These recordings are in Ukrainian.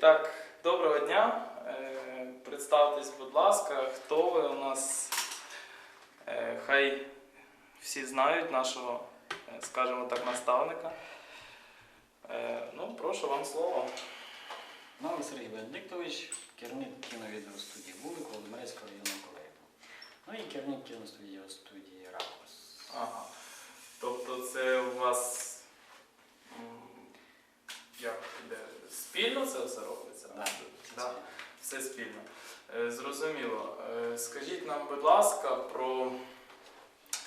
так, доброго дня. Е, Представтесь, будь ласка, хто ви у нас? Е, Хай всі знають нашого, е, скажімо так, наставника. Ну, прошу вам слово. Новий Сергій Бенедиктович, керівник кіновідеостудії Вулик Володимирецького районного колегіуму. Ну і керівник кіностудії студії Ракурс. Ага. Тобто це у вас як іде? Спільно це все робиться? Да, Да. Все спільно. Е, Зрозуміло. Е, Скажіть нам, будь ласка, про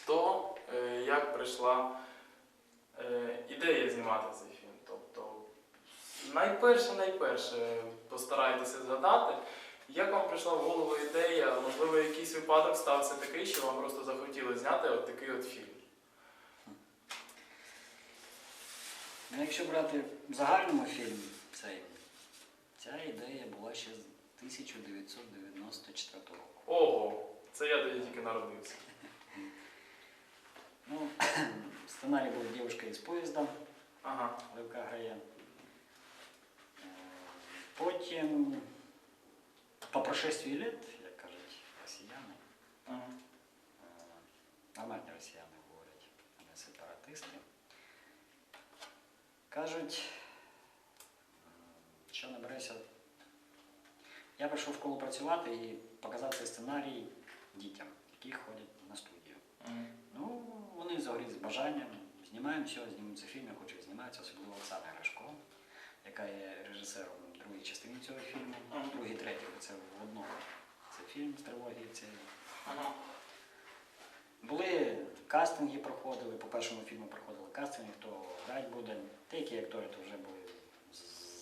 то, е, як прийшла ідея знімати цей фільм. Тобто, найперше, найперше постарайтеся згадати, як вам прийшла в голову ідея, можливо, якийсь випадок стався такий, що вам просто захотіли зняти от такий от фільм. Ну, якщо брати в загальному фільм цей, ця ідея була ще з 1994 року. Ого, це я тоді тільки народився. Ну, сценарій був «Дівушка із поїзда» Ага. Левка Грая. Е, Потім, по прошествии лет, як кажуть росіяни, ага. Е, Нормальні росіяни говорять, а не сепаратисти. Кажуть, м, що не береся. Я прийшов в школу працювати і показав цей сценарій дітям, які ходять на студію. Мгм. Ну, вони загоріли з бажанням, знімаємо все, знімемо цей фільм, я хочу зніматися, особливо Оксана Гришко, яка є режисером другої частини цього фільму. Мгм. Другий, третій це в одному. Це фільм з трилогії цієї. Ага. Були кастинги проходили, по першому фільму проходили кастинги, хто грати буде. Деякі актори то вже були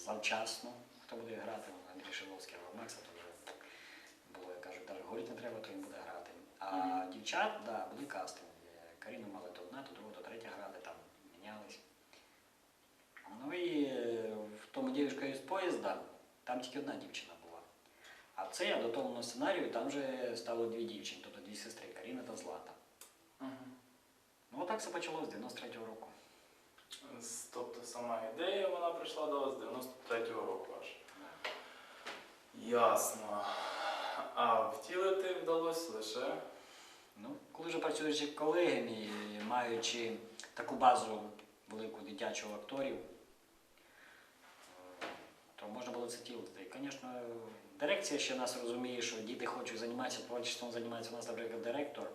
завчасно, хто буде грати, Або Макса, то вже було, як кажуть, навіть говорити не треба, то він буде грати. А Мгм. дівчат, да, були кастинги. Каріну мали то одна, то друга, то третя грали, там мінялись. Ну і в тому дівчинка із поїзда, там тільки одна дівчина була. А це я до того сценарію, там вже стало дві дівчини, тобто дві сестри, Каріна та Злата. Мгм. Ну, отак все почалося з 93-го року. Тобто сама ідея вона прийшла до вас з 93-го року аж. Ясно. А втілити вдалося лише. Ну, коли вже працюючи колегами і маючи таку базу велику дитячого акторів, то можна було це тілити. Звісно, дирекція ще нас розуміє, що діти хочуть займатися творчеством, займається у нас, наприклад, директор,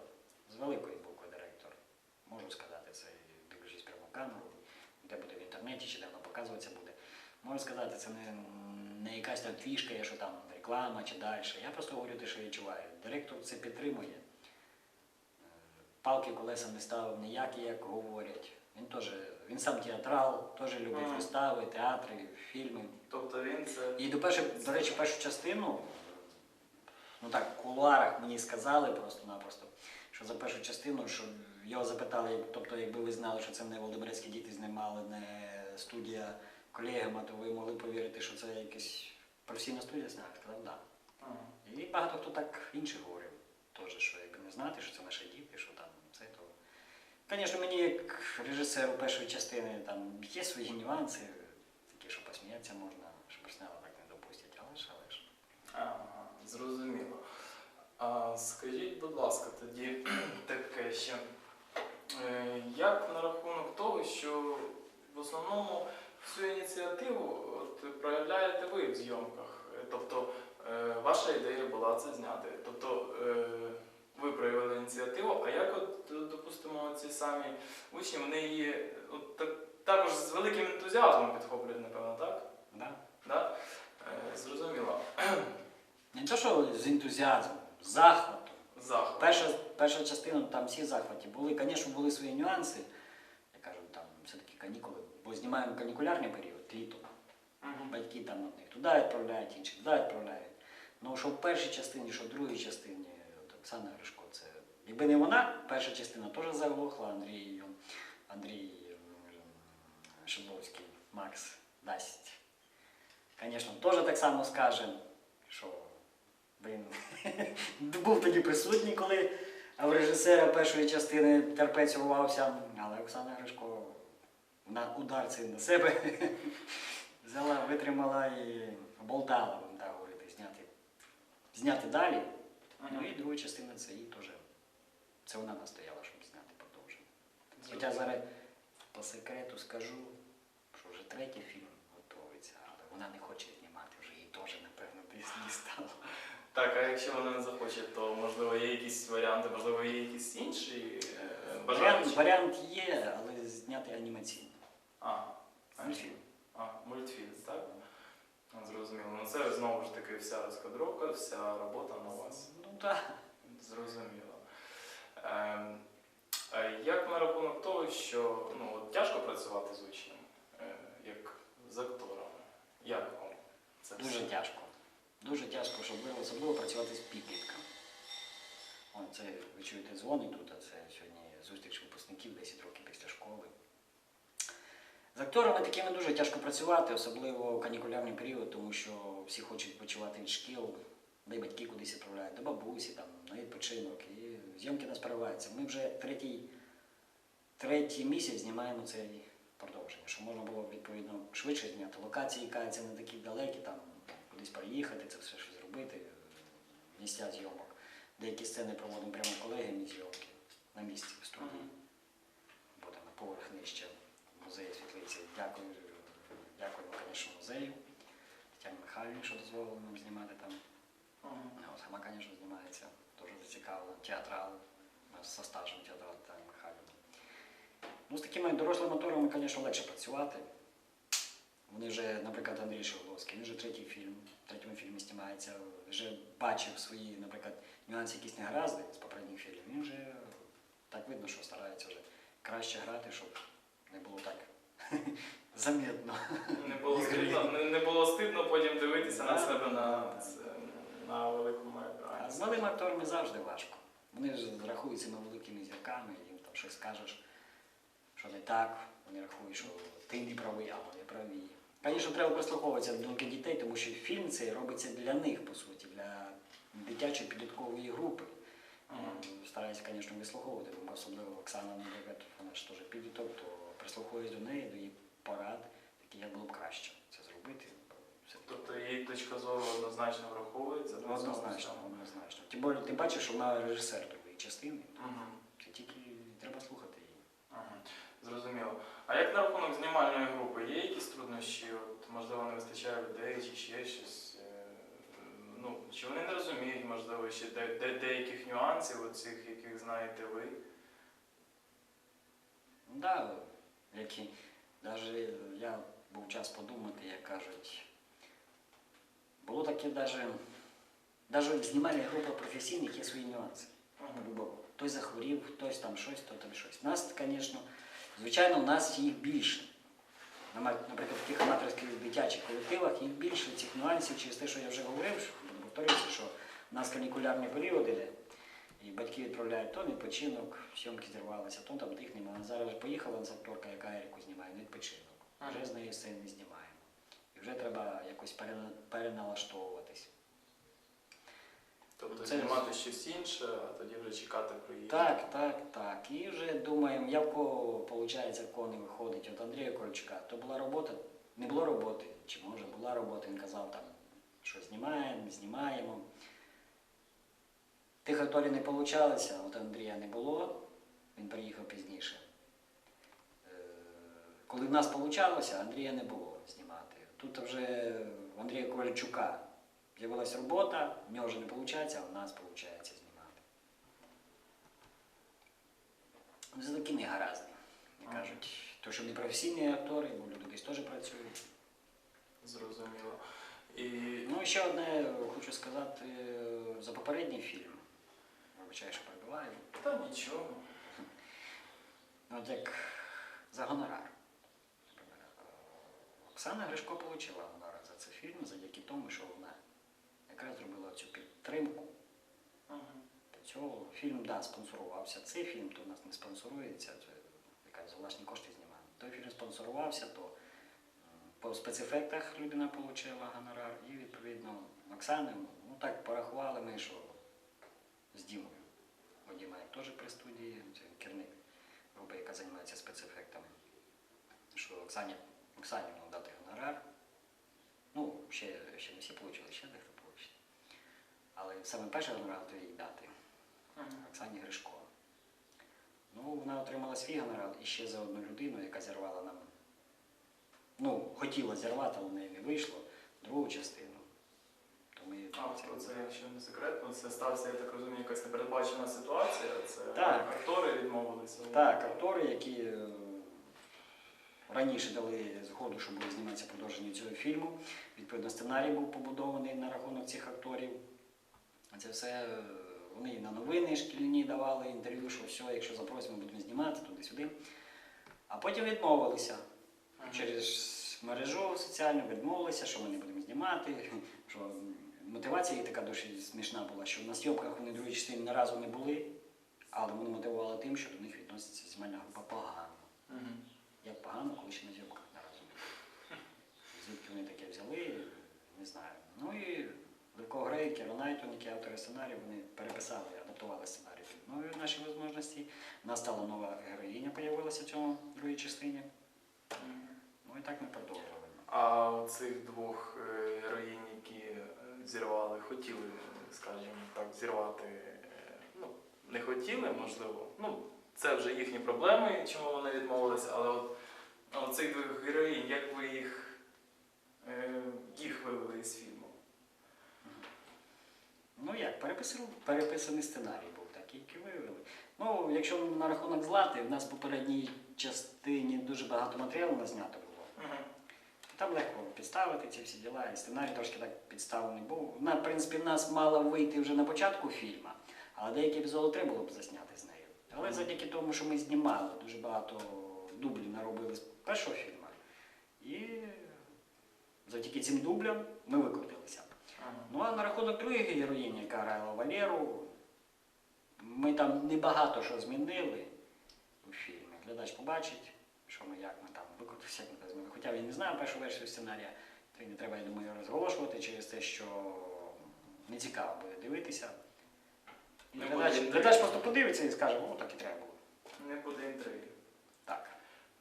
з великої букви директор. Можу сказати це, дивлячись прямо камеру, де буде в інтернеті, чи де воно показуватися буде. Можу сказати, це не, не якась там фішка, є, що там реклама чи далі. Я просто говорю те, що відчуваю. Директор це підтримує. Палки колеса не ставив ніякі, як говорять. Він теж, він сам театрал, теж любить вистави, театри, фільми. Тобто він це. І до, першої, до речі, першу частину, ну так, в кулуарах мені сказали просто-напросто, що за першу частину, що його запитали, тобто, якби ви знали, що це не Володимирецькі діти знімали, не студія колегиума, то ви могли повірити, що це якась професійна студія зняла. Я Сказав, так. Ага. І багато хто так інших говорив, теж, що якби не знати, що це наші діти, що там це то. Звісно, мені як режисеру першої частини там є свої нюанси, такі, що посміятися можна, що персонал так не допустять, але ж, але ж. Ага, зрозуміло. А скажіть, будь ласка, тоді таке ще. Е, Як на рахунок того, що в основному всю ініціативу от, проявляєте ви в зйомках? Е, Тобто е, ваша ідея була це зняти. Тобто е, ви проявили ініціативу, а як от, допустимо, ці самі учні, вони її от, так, також з великим ентузіазмом підхоплюють, напевно, так? Да? Да? Е, Зрозуміло. Не те, що з ентузіазмом, з захватом. Захват. Перша, перша частина, там всі захваті були, звісно, були свої нюанси. Я кажу, там все-таки канікули, бо знімаємо канікулярний період, літо. Мгм. Батьки там одних туди відправляють, інших туди відправляють. Ну, що в першій частині, що в другій частині, от Оксана Гришко, це. Якби не вона, перша частина теж заглохла, Андрій, Андрій Шибловський, Макс дасть. Звісно, теж так само скаже, що він був тоді присутній, коли в режисера першої частини терпець урвався, але Оксана Гришко на удар цей на себе взяла, витримала і оболтала, будемо так говорити, зняти, зняти далі. Ну і друга частина це її теж. Це вона настояла, щоб зняти продовження. Хоча зараз по секрету скажу, що вже третій фільм готується, але вона не хоче знімати, вже їй теж, напевно, десь дістало. Так, а якщо вона не захоче, то можливо є якісь варіанти, можливо, є якісь інші е, Варіант, варіант є, але зняти анімаційно. А, Мультфільм. А, мультфільм, так? Зрозуміло. Ну це знову ж таки вся розкадровка, вся робота на вас. Ну так. Зрозуміло. Ем, а як на рахунок того, що ну, от тяжко працювати з учнем, е, як з актором? Як вам це Дуже все? тяжко. Дуже тяжко, особливо, особливо працювати з підлітками. Це ви чуєте дзвони тут, а це сьогодні зустріч випускників 10 років після школи. З акторами такими дуже тяжко працювати, особливо в канікулярний період, тому що всі хочуть відпочивати від шкіл, де батьки кудись відправляють, до бабусі, там, на відпочинок. І зйомки нас перериваються. Ми вже третій, третій місяць знімаємо цей продовження, що можна було відповідно швидше зняти. Локації каються не такі далекі, там кудись переїхати, це все що зробити, місця зйомок. Деякі сцени проводимо прямо колегами зйомки на місці в студії. Мгм. Буде на поверх нижче музею світлиці. Дякую, дякуємо, звісно, музею. Тетяні Михайлівні, що дозволили нам знімати там. Ну, Сама, звісно, знімається, дуже зацікавлена. Театрал, со стажем театрал Тетяні Михайлівни. Ну, з такими дорослими акторами, звісно, легше працювати. Вони вже, наприклад, Андрій Шиловський, він вже третій фільм, в третьому фільмі знімається, вже бачив свої, наприклад, нюанси якісь негаразди з попередніх фільмів. Він вже так видно, що старається вже краще грати, щоб не було так замітно. Не було стидно, не, не було стидно потім дивитися на себе на, на великому екрані. з малими акторами завжди важко. Вони ж рахуються ми великими зірками, їм там щось скажеш, що не так, вони рахують, що ти не правий, а вони праві. Звісно, треба прислуховуватися до думки дітей, тому що фільм цей робиться для них, по суті, для дитячої підліткової групи. Мгм. Стараюся, звісно, вислуховувати, бо особливо Оксана, вона ж теж підліток, то прислуховуюсь до неї, до її порад, такі як було б краще це зробити. Тобто її точка зору однозначно враховується. Однозначно, однозначно. Тим більше ти бачиш, що вона режисер такої частини. Мгм. Це тільки треба слухати її. Ага, Зрозуміло. А як на рахунок знімальної групи? Є якісь труднощі? От, можливо, не вистачає людей чи ще щось? Е, Ну, чи вони не розуміють, можливо, ще де, де, деяких нюансів, оцих, яких знаєте ви? Ну да, які навіть я був час подумати, як кажуть. Було таке навіть, навіть в знімальних групах професійних є свої нюанси. Хтось захворів, хтось там щось, хто там щось. Нас, звісно, звичайно, в нас їх більше. Наприклад, в таких аматорських дитячих колективах їх більше цих нюансів через те, що я вже говорив, що повторюся, що в нас канікулярні періоди, і батьки відправляють то на відпочинок, зйомки зірвалися, то там тих немає. Зараз ж поїхала акторка, яка Еріку знімає на відпочинок. Вже з нею сцен не знімаємо. І вже треба якось переналаштовуватись. Тобто Це- знімати щось інше, а тоді вже чекати приїзду. Так, так, так. І вже думаємо, як кого виходить, в кого не виходить. От Андрія Корчука, то була робота, не було роботи, чи може була робота, він казав там, що знімаємо, знімаємо. Тих акторів не вийшло, от Андрія не було, він приїхав пізніше. Е, Коли в нас вийшло, Андрія не було знімати. Тут вже у Андрія Ковальчука з'явилася робота, в нього вже не виходить, а в нас виходить знімати. Ну, Це такі негаразди. Як кажуть, то, що не професійні актори, бо люди десь теж працюють. Зрозуміло. І Ну, і ще одне хочу сказати е, за попередній фільм. Вибачаю, що та нічого. Ну, От як за гонорар. Оксана Гришко отримала гонорар за цей фільм завдяки тому, що вона якраз зробила цю підтримку. Мгм. Цього фільм, да, спонсорувався. Цей фільм то у нас не спонсорується, це якась за власні кошти знімаємо. Той фільм спонсорувався, то по спецефектах людина отримала гонорар і відповідно Оксани, ну так порахували ми, що з Дімою. Бо Діма як теж при студії, це керівник групи, яка займається спецефектами. Що Оксані, Оксані ну, дати гонорар. Ну, ще, ще не всі отримали, ще дехто отримає. Але саме перше гонорар то їй дати Оксані Гришко. Ну, вона отримала свій гонорар і ще за одну людину, яка зірвала нам. Ну, хотіла зірвати, але в неї не вийшло, другу частину. А, про це, якщо не секретно, це стався, я так розумію, якась непередбачена ситуація. Це Так. актори відмовилися. Так, актори, які е, раніше дали згоду, щоб зніматися продовження цього фільму. Відповідно, сценарій був побудований на рахунок цих акторів. Це все е, вони і на новини шкільні давали інтерв'ю, що все, якщо запросимо, будемо знімати туди-сюди. А потім відмовилися Мгм. через мережу соціальну, відмовилися, що ми не будемо знімати. Що мотивація така дуже смішна була, що на зйомках вони другої частини ні разу не були, але вони мотивували тим, що до них відноситься знімальна група погано. Мгм. Як погано, коли ще на зйомках не разу не були. Звідки вони таке взяли, не знаю. Ну і Левко Грей, Кіро Найтон, які автори сценарію, вони переписали, адаптували сценарій під нові наші можливості. У нас стала нова героїня, з'явилася в цьому другій частині. Ну і так ми продовжували. А у цих двох е, героїнь, зірвали, хотіли, скажімо так, зірвати, е, ну, не хотіли, можливо. Ну, це вже їхні проблеми, чому вони відмовилися, але от у цих двох героїнь, як ви їх, е, їх вивели із фільму? Ну як, переписаний сценарій був такий, який виявили. Ну, якщо на рахунок злати, в нас в попередній частині дуже багато матеріалу не знято. Там легко підставити ці всі діла, і сценарій трошки так підставлений був. Вона, в принципі, в нас мала вийти вже на початку фільму, але деякі епізоди треба було б засняти з нею. Але завдяки тому, що ми знімали, дуже багато дублів наробили з першого фільму. І завдяки цим дублям ми викрутилися. Ага. Ну а на рахунок другої героїні, яка грала Валеру, ми там небагато що змінили у фільмі. Глядач побачить, що ми як ми там викрутилися, як ми там змінили. Хоча він не знає першу версію сценарія, то й не треба, я думаю, розголошувати через те, що не цікаво буде дивитися. І Не глядач, буде глядач просто подивиться і скаже, о, так і треба було. Не буде інтриги. Так.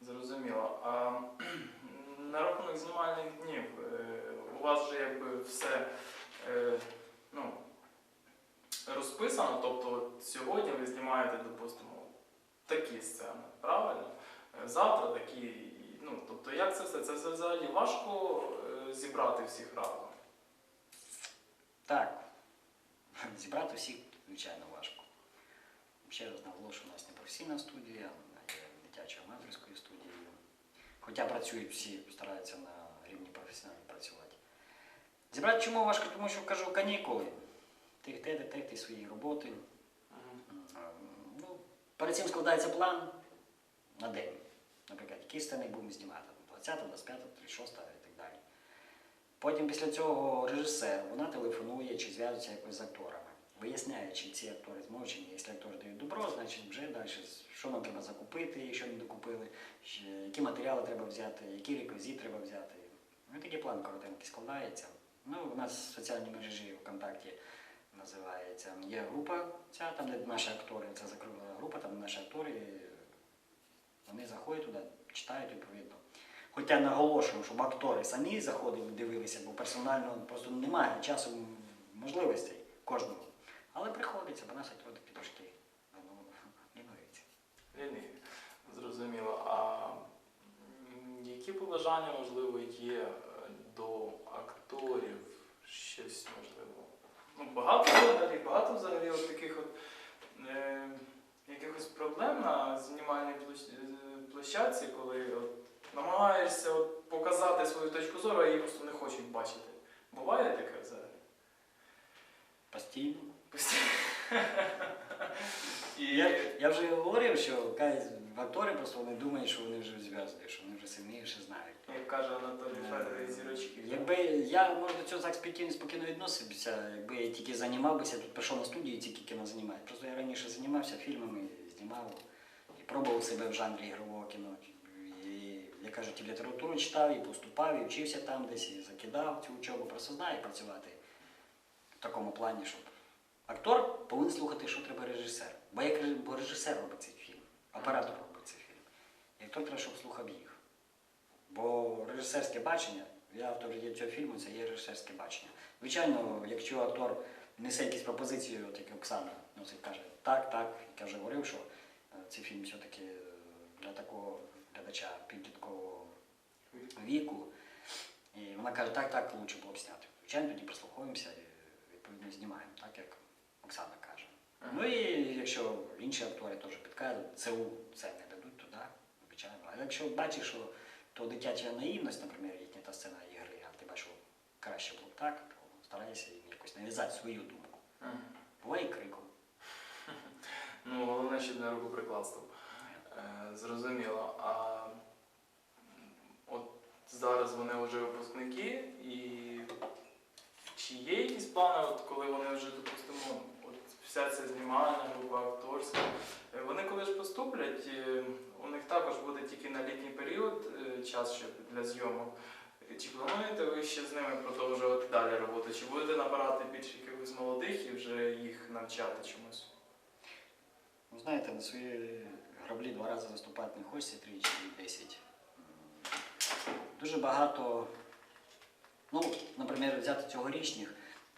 Зрозуміло. А на рахунок знімальних днів, е, у вас же якби все е, ну, розписано, тобто от сьогодні ви знімаєте, допустимо, такі сцени, правильно? Е, Завтра такі. Ну, тобто, як це все? Це все взагалі важко е, зібрати всіх разом. Так. Зібрати всіх, звичайно, важко. Ще раз наголошую, у нас не професійна студія, а є дитячою аматорською студією. Хоча працюють всі, стараються на рівні професіонально працювати. Зібрати чому важко, тому що кажу канікули. Ти йде, ти, ти свої роботи. Ну, перед цим складається план на день. Наприклад, які сцени будемо знімати, 20, 25, 36 і так далі. Потім після цього режисер вона телефонує чи зв'язується якось з акторами, виясняє, чи ці актори зможуть, чи ні. Якщо актори дають добро, значить вже далі, що нам треба закупити, якщо не докупили, які матеріали треба взяти, який реквізит треба взяти. Ну, такий план коротенький складається. Ну, у нас в соціальній мережі ВКонтакті називається. Є група ця, там, де наші актори, це закрита група, там наші актори, вони заходять туди, читають відповідно. Хоча наголошую, щоб актори самі заходили, дивилися, бо персонально просто немає часу, можливостей кожному. Але приходиться, бо актори такі трошки ну, лінуються. Зрозуміло. А які побажання, можливо, є е, до акторів? Щось можливо. Ну, багато багато взагалі от таких от е, якихось проблем на знімальній е, площадці, коли от, намагаєшся от, показати свою точку зору, а її просто не хочуть бачити. Буває таке взагалі? Постійно. І Я, я вже говорив, що актори просто вони думають, що вони вже зв'язки, що вони вже сильніше знають. як каже Анатолій Федорович зірочки. Якби я може до цього так спокійно, спокійно відносився, якби я тільки займався, тут прийшов на студію і тільки кіно знімати. Просто я раніше займався фільмами, знімав і пробував себе в жанрі ігрового кіно. Кажуть, і літературу читав, і поступав, і вчився там десь, і закидав цю учобу. Просто знаю працювати в такому плані, щоб актор повинен слухати, що треба режисер. Бо як бо режисер робить цей фільм, оператор робить цей фільм. І актор треба, щоб слухав їх. Бо режисерське бачення Я автор є цього фільму, це є режисерське бачення. Звичайно, якщо актор несе якісь пропозиції, от як Оксана носить, каже, так, так, я вже говорив, що е, цей фільм все-таки е, для такого глядача підліткового віку. І вона каже, так, так, лучше було б зняти. Звичайно, тоді прислуховуємося і відповідно знімаємо, так як Оксана каже. Ну і якщо інші актори теж підказують, ЦУ це не дадуть туди, звичайно. А якщо бачиш, що то дитяча наївність, наприклад, їхня та сцена ігри, а ти бачиш, краще було б так, то старайся їм якось нав'язати свою думку. Мгм. Буває криком. Ну, головне, щоб не рукоприкладством. Е, Зрозуміло. А м, от зараз вони вже випускники, і чи є якісь плани, от коли вони вже, допустимо, от вся ця знімальна група акторська, е, вони коли ж поступлять, е, у них також буде тільки на літній період е, час ще для зйомок. Чи плануєте ви ще з ними продовжувати далі роботу? Чи будете набирати більше якихось молодих і вже їх навчати чомусь? Ну, знаєте, на свої граблі два рази заступати не хочеться, тричі і десять. Дуже багато, ну, наприклад, взяти цьогорічних,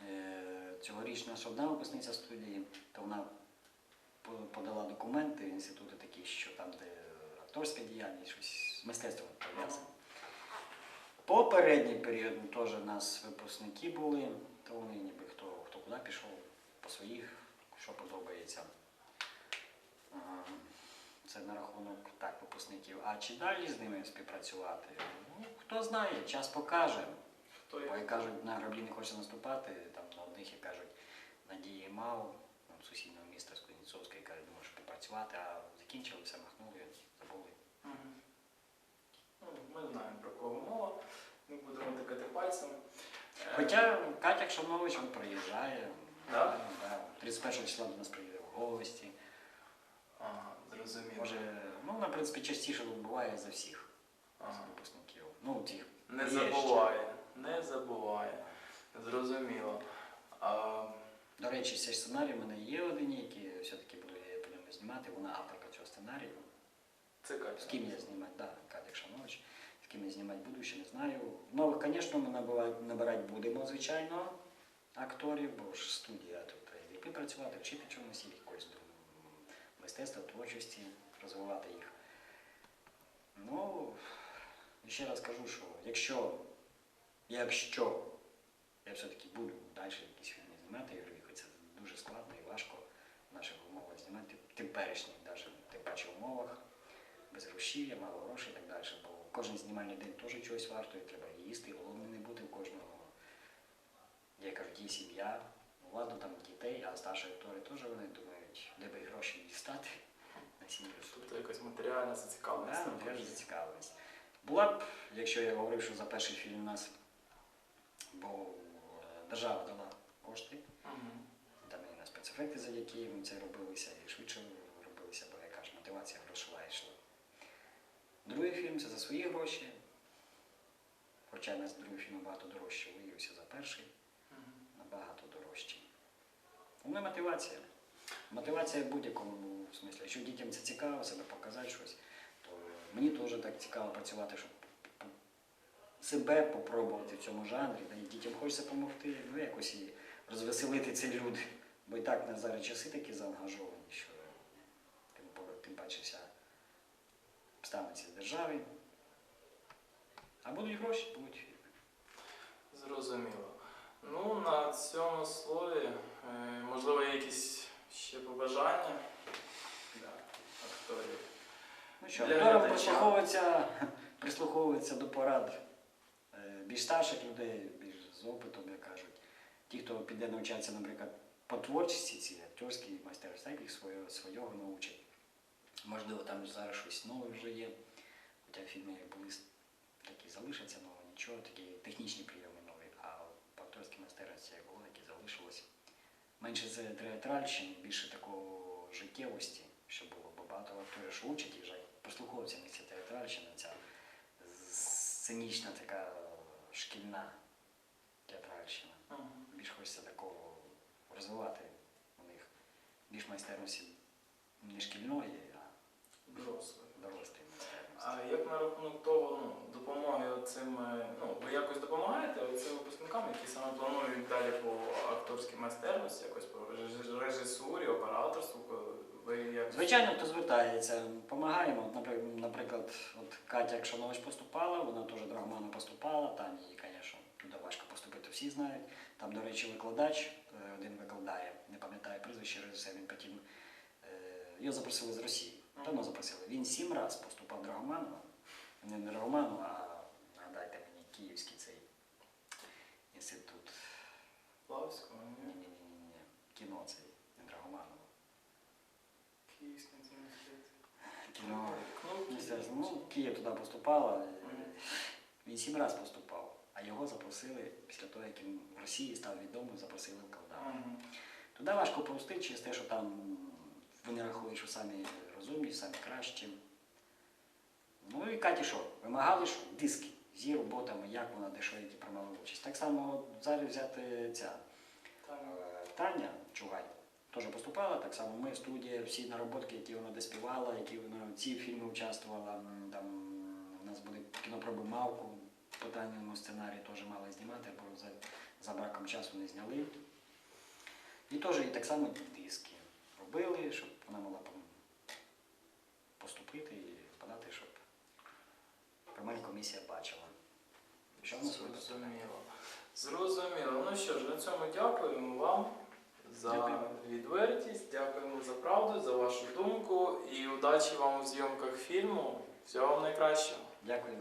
е, цьогоріч наша одна випускниця студії, то вона подала документи інститути такі, що там, де акторська діяльність, щось з мистецтвом пов'язане. Попередній період ну, теж у нас випускники були, то вони ніби хто, хто куди пішов, по своїх, що подобається. Це на рахунок так, випускників. А чи далі з ними співпрацювати? Ну, хто знає, час покаже. Хто Бо як кажуть, на граблі не хоче наступати, там на одних, як кажуть, надії мав, ну, сусіднього міста з Кузнєцовська, яка не може співпрацювати, а закінчили, все махнули. Ну, Ми знаємо про кого мова, не будемо тикати пальцем. Е, Хоча Катя Кшанович він приїжджає, Да? да, 31 числа до нас приїде в гості. Ага, зрозуміло. Може, ну, вона, в принципі, частіше буває за всіх з Ага. випускників. Ну, тих Не Є забуває, не забуває. Зрозуміло. А, До речі, цей сценарій в мене є один, який все-таки буду я по ньому знімати. Вона авторка цього сценарію. це Катя. З ким я знімати, да, Катя Шанович. З ким я знімати буду, не знаю. Нових, звісно, ми набирати будемо, звичайно, акторів, бо ж студія тут треба і працювати, вчити чомусь їх, якось мистецтва, творчості, розвивати їх. Ну, ще раз кажу, що якщо, якщо я все-таки буду далі якісь фільми знімати, я говорю, це дуже складно і важко в наших умовах знімати, теперішніх, навіть тим паче умовах, без грошів, мало грошей і так далі. Бо кожен знімальний день теж чогось вартує, треба їсти, головне не бути у кожного. Я кажу, є сім'я, ну, ладно там дітей, а старші актори теж вони думають, де би гроші дістати на сім'ю. Тобто якась матеріальна зацікавленість. Також. зацікавленість. Була б, якщо я говорив, що за перший фільм у нас, бо е, держава дала кошти, там і на спецефекти завдяки ми це робилися, і швидше робилися, бо яка ж мотивація грошова Другий за свої гроші. Хоча у нас другий фільм набагато дорожче виявився за перший, набагато дорожчий. Головне мотивація. Мотивація в будь-якому смислі. Якщо дітям це цікаво, себе показати щось, то мені теж так цікаво працювати, щоб себе попробувати в цьому жанрі, да і дітям хочеться допомогти, ну якось і розвеселити ці люди. Бо і так на зараз часи такі заангажовані, що тим, тим паче вся станеться держави. А будуть гроші, будуть фільми. Зрозуміло. Ну, на цьому слові, е, можливо, є якісь ще побажання для акторів. Ну що, акторам прислуховується, прислуховується до порад е, більш старших людей, більш з опитом, як кажуть. Ті, хто піде навчатися, наприклад, по творчості, ці акторські майстерства, їх свого, свого научать. Можливо, там зараз щось нове вже є. Хоча фільми як були такі залишаться нові, нічого, такі технічні прийоми нові, а по акторській майстерності, як було, такі залишилось. Менше це театральщини, більше такого життєвості, що було, бо багато акторів що учать і вже послуховуються на ця театральщина, ця сценічна така шкільна театральщина. Мгм. Більш хочеться такого розвивати у них більш майстерності не шкільної, дорослої майстерності. А як на рахунок того, ну, допомоги цим, е, ну, ви якось допомагаєте цим випускникам, які саме планують далі по акторській майстерності, якось по режисурі, операторству, ви як Звичайно, хто звертається, допомагаємо. Наприклад, от Катя Якшанович поступала, вона теж до Роману поступала, там їй, звісно, туди важко поступити, всі знають. Там, до речі, викладач, е, один викладає, не пам'ятаю прізвище, режисер, він потім е, його запросили з Росії. Давно запросили. Він сім разів поступав до Романова. Не до Роману, а нагадайте мені Київський цей інститут. Плавського, Ні, ні? ні, ні, ні. Кіно цей, не Драгоманова. Київський університет. Кіно. Ну, ну, Київ туди поступала. Він сім разів поступав, а його запросили після того, як він в Росії став відомим, запросили в Калдаву. Туди важко пустити через те, що там вони рахують, що самі розумні, самі кращі. Ну і Каті що? Вимагали, що диски з її роботами, як вона, де що, які приймали участь. Так само зараз взяти ця Е, Таня Чугай теж поступала, так само ми, студія, всі нароботки, які вона де співала, які вона в ці фільми участвувала. Там у нас буде кіно про Бумавку, по Таніному сценарії теж мали знімати, бо за, за браком часу не зняли. І теж і так само диски робили, щоб вона могла поступити і подати, щоб комісія бачила. Що в нас випадок. Зрозуміло. Зрозуміло. Ну що ж, на цьому дякуємо вам за Дякую. відвертість, дякуємо за правду, за вашу думку і удачі вам у зйомках фільму. Всього вам найкращого. Дякую.